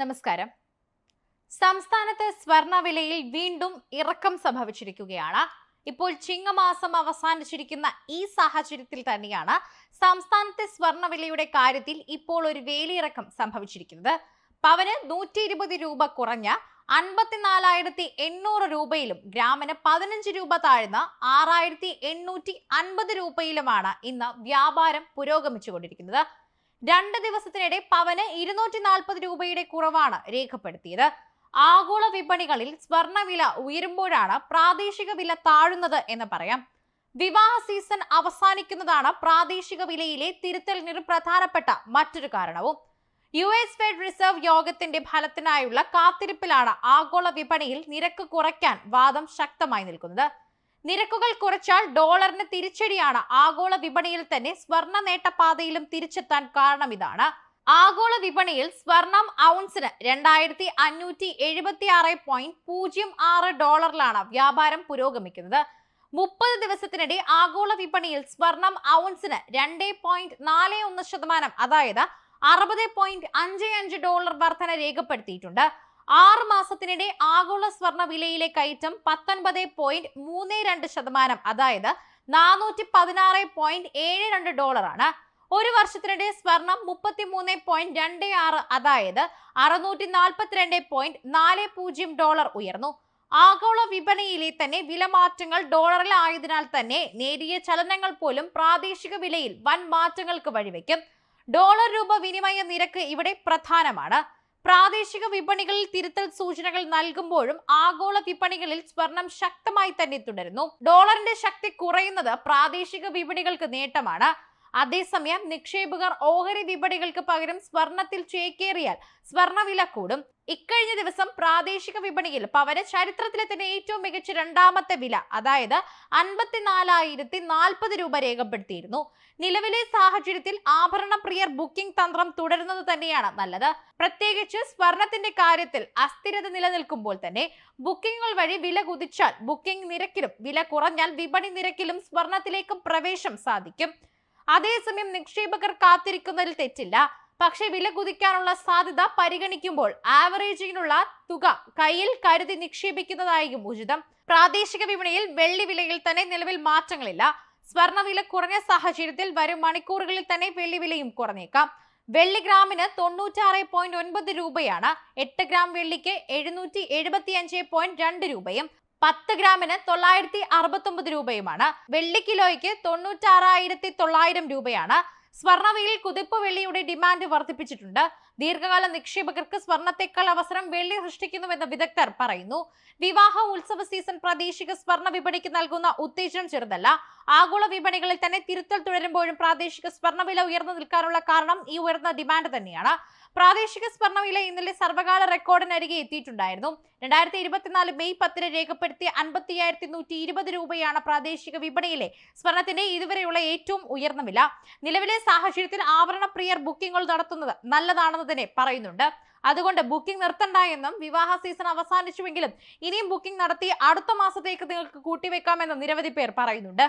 നമസ്കാരം. സംസ്ഥാനത്ത് സ്വർണവിലയിൽ വീണ്ടും ഇറക്കം സംഭവിച്ചിരിക്കുകയാണ്. ഇപ്പോൾ ചിങ്ങമാസം അവസാനിച്ചിരിക്കുന്ന ഈ സാഹചര്യത്തിൽ തന്നെയാണ് സംസ്ഥാനത്തെ സ്വർണവിലയുടെ കാര്യത്തിൽ ഇപ്പോൾ ഒരു വേലിയിറക്കം സംഭവിച്ചിരിക്കുന്നത്. പവന് നൂറ്റി ഇരുപത് രൂപ കുറഞ്ഞ അൻപത്തിനാലായിരത്തി എണ്ണൂറ് രൂപയിലും ഗ്രാമിന് പതിനഞ്ച് രൂപ താഴ്ന്ന ആറായിരത്തി എണ്ണൂറ്റി അൻപത് രൂപയിലുമാണ് ഇന്ന് വ്യാപാരം പുരോഗമിച്ചുകൊണ്ടിരിക്കുന്നത്. രണ്ട് ദിവസത്തിനിടെ പവന് ഇരുന്നൂറ്റി നാൽപ്പത് രൂപയുടെ കുറവാണ് രേഖപ്പെടുത്തിയത്. ആഗോള വിപണികളിൽ സ്വർണവില ഉയരുമ്പോഴാണ് പ്രാദേശിക വില താഴുന്നത് എന്ന് പറയാം. വിവാഹ സീസൺ അവസാനിക്കുന്നതാണ് പ്രാദേശിക വിലയിലെ തിരുത്തലിന് പ്രധാനപ്പെട്ട മറ്റൊരു കാരണവും. യു എസ് ഫെഡ് റിസർവ് യോഗത്തിന്റെ ഫലത്തിനായുള്ള കാത്തിരിപ്പിലാണ് ആഗോള വിപണിയിൽ നിരക്ക് കുറയ്ക്കാൻ വാദം ശക്തമായി നിൽക്കുന്നത്. നിരക്കുകൾ കുറച്ചാൽ ഡോളറിന് തിരിച്ചടിയാണ്. ആഗോള വിപണിയിൽ തന്നെ സ്വർണ നേട്ടപാതയിലും തിരിച്ചെത്താൻ കാരണം ഇതാണ് ആഗോള വിപണിയിൽ സ്വർണം ഔൺസിന് രണ്ടായിരത്തി അഞ്ഞൂറ്റി എഴുപത്തി ആറ് പോയിന്റ് പൂജ്യം ആറ് ഡോളറിലാണ് വ്യാപാരം പുരോഗമിക്കുന്നത്. മുപ്പത് ദിവസത്തിനിടെ ആഗോള വിപണിയിൽ സ്വർണം ഔൺസിന് രണ്ട് പോയിന്റ് നാല് ഒന്ന് ശതമാനം അതായത് അറുപത് പോയിന്റ് അഞ്ച് അഞ്ച് ഡോളർ വർധന രേഖപ്പെടുത്തിയിട്ടുണ്ട്. ആറ് മാസത്തിനിടെ ആഗോള സ്വർണ വിലയിലെ കയറ്റം പത്തൊൻപത് പോയിന്റ് മൂന്ന് രണ്ട് ശതമാനം. അതായത് നാനൂറ്റി പതിനാറ് പോയിന്റ് ഏഴ് രണ്ട് ഡോളറാണ് ഒരു വർഷത്തിനിടെ സ്വർണം മുപ്പത്തി മൂന്ന് പോയിന്റ് രണ്ട് ആറ് അതായത് അറുന്നൂറ്റി നാൽപ്പത്തിരണ്ട് പോയിന്റ് നാല് പൂജ്യം ഡോളർ ഉയർന്നു. ആഗോള വിപണിയിലെ തന്നെ വില വിലമാറ്റങ്ങൾ ഡോളറിലായതിനാൽ തന്നെ നേരിയ ചലനങ്ങൾ പോലും പ്രാദേശിക വിലയിൽ വൻ മാറ്റങ്ങൾക്ക് വഴിവെക്കും. ഡോളർ രൂപ വിനിമയ നിരക്ക് ഇവിടെ പ്രധാനമാണ്. പ്രാദേശിക വിപണികളിൽ തിരുത്തൽ സൂചനകൾ നൽകുമ്പോഴും ആഗോള വിപണികളിൽ സ്വർണം ശക്തമായി തന്നെ തുടരുന്നു. ഡോളറിന്റെ ശക്തി കുറയുന്നത് പ്രാദേശിക വിപണികൾക്ക് നേട്ടമാണ്. അതേസമയം നിക്ഷേപകർ ഓഹരി വിപണികൾക്ക് പകരം സ്വർണത്തിൽ ചേക്കേറിയാൽ സ്വർണവില കൂടും. ഇക്കഴിഞ്ഞ ദിവസം പ്രാദേശിക വിപണിയിൽ പവന് ചരിത്രത്തിലെ തന്നെ ഏറ്റവും മികച്ച രണ്ടാമത്തെ വില അതായത് അൻപത്തിനാലായിരത്തി നാൽപ്പത് രൂപ രേഖപ്പെടുത്തിയിരുന്നു. നിലവിലെ സാഹചര്യത്തിൽ ആഭരണ പ്രിയർ ബുക്കിംഗ് തന്ത്രം തുടരുന്നത് തന്നെയാണ് നല്ലത്. പ്രത്യേകിച്ച് സ്വർണത്തിന്റെ കാര്യത്തിൽ അസ്ഥിരത നിലനിൽക്കുമ്പോൾ തന്നെ ബുക്കിംഗുകൾ വഴി വില കുതിച്ചാൽ ബുക്കിംഗ് നിരക്കിലും വില കുറഞ്ഞാൽ വിപണി നിരക്കിലും സ്വർണത്തിലേക്കും പ്രവേശം സാധിക്കും. അതേസമയം നിക്ഷേപകർ കാത്തിരിക്കുന്നതിൽ തെറ്റില്ല. പക്ഷേ വില കുതിക്കാനുള്ള സാധ്യത പരിഗണിക്കുമ്പോൾ ആവറേജിനുള്ള തുക കയ്യിൽ കരുതി നിക്ഷേപിക്കുന്നതായിരിക്കും ഉചിതം. പ്രാദേശിക വിപണിയിൽ വെള്ളി വിലയിൽ തന്നെ നിലവിൽ മാറ്റങ്ങളില്ല. സ്വർണവില കുറഞ്ഞ സാഹചര്യത്തിൽ വരും മണിക്കൂറുകളിൽ തന്നെ വെള്ളി വിലയും കുറഞ്ഞേക്കാം. വെള്ളി ഗ്രാമിന് തൊണ്ണൂറ്റാറ് പോയിന്റ് ഒൻപത് രൂപയാണ്. എട്ട് ഗ്രാം വെള്ളിക്ക് എഴുന്നൂറ്റി എഴുപത്തി അഞ്ച് പോയിന്റ് രണ്ട് രൂപയും പത്ത് ഗ്രാമിന് തൊള്ളായിരത്തി അറുപത്തി ഒമ്പത് രൂപയുമാണ്. വെള്ളി കിലോയ്ക്ക് തൊണ്ണൂറ്റാറായിരത്തി തൊള്ളായിരം രൂപയാണ്. സ്വർണവിലയിൽ കുതിപ്പ് വെള്ളിയുടെ ഡിമാൻഡ് വർദ്ധിപ്പിച്ചിട്ടുണ്ട്. ദീർഘകാല നിക്ഷേപകർക്ക് സ്വർണത്തെക്കാൾ അവസരം വെള്ളി സൃഷ്ടിക്കുന്നുവെന്ന് വിദഗ്ധർ പറയുന്നു. വിവാഹ ഉത്സവ സീസൺ പ്രാദേശിക സ്വർണ വിപണിക്ക് നൽകുന്ന ഉത്തേജനം ചെറുതല്ല. ആഗോള വിപണികളിൽ തന്നെ തിരുത്തൽ തുടരുമ്പോഴും പ്രാദേശിക സ്വർണവില ഉയർന്നു നിൽക്കാനുള്ള കാരണം ഈ ഉയർന്ന ഡിമാൻഡ് തന്നെയാണ്. പ്രാദേശിക സ്വർണവില ഇന്നലെ സർവകാല റെക്കോർഡിനരികെ എത്തിയിട്ടുണ്ടായിരുന്നു. രണ്ടായിരത്തി ഇരുപത്തിനാല് മെയ് പത്തിന് രേഖപ്പെടുത്തിയ അൻപത്തിയായിരത്തി നൂറ്റി ഇരുപത് രൂപയാണ് പ്രാദേശിക വിപണിയിലെ സ്വർണത്തിന്റെ ഇതുവരെയുള്ള ഏറ്റവും ഉയർന്ന വില. നിലവിലെ സാഹചര്യത്തിൽ ആഭരണ പ്രിയർ ബുക്കിംഗുകൾ നടത്തുന്നത് നല്ലതാണെന്ന് തന്നെ പറയുന്നുണ്ട്. അതുകൊണ്ട് ബുക്കിംഗ് നിർത്തണ്ട എന്നും വിവാഹ സീസൺ അവസാനിച്ചുവെങ്കിലും ഇനിയും ബുക്കിംഗ് നടത്തി അടുത്ത മാസത്തേക്ക് നിങ്ങൾക്ക് കൂട്ടിവെക്കാമെന്ന് നിരവധി പേർ പറയുന്നുണ്ട്.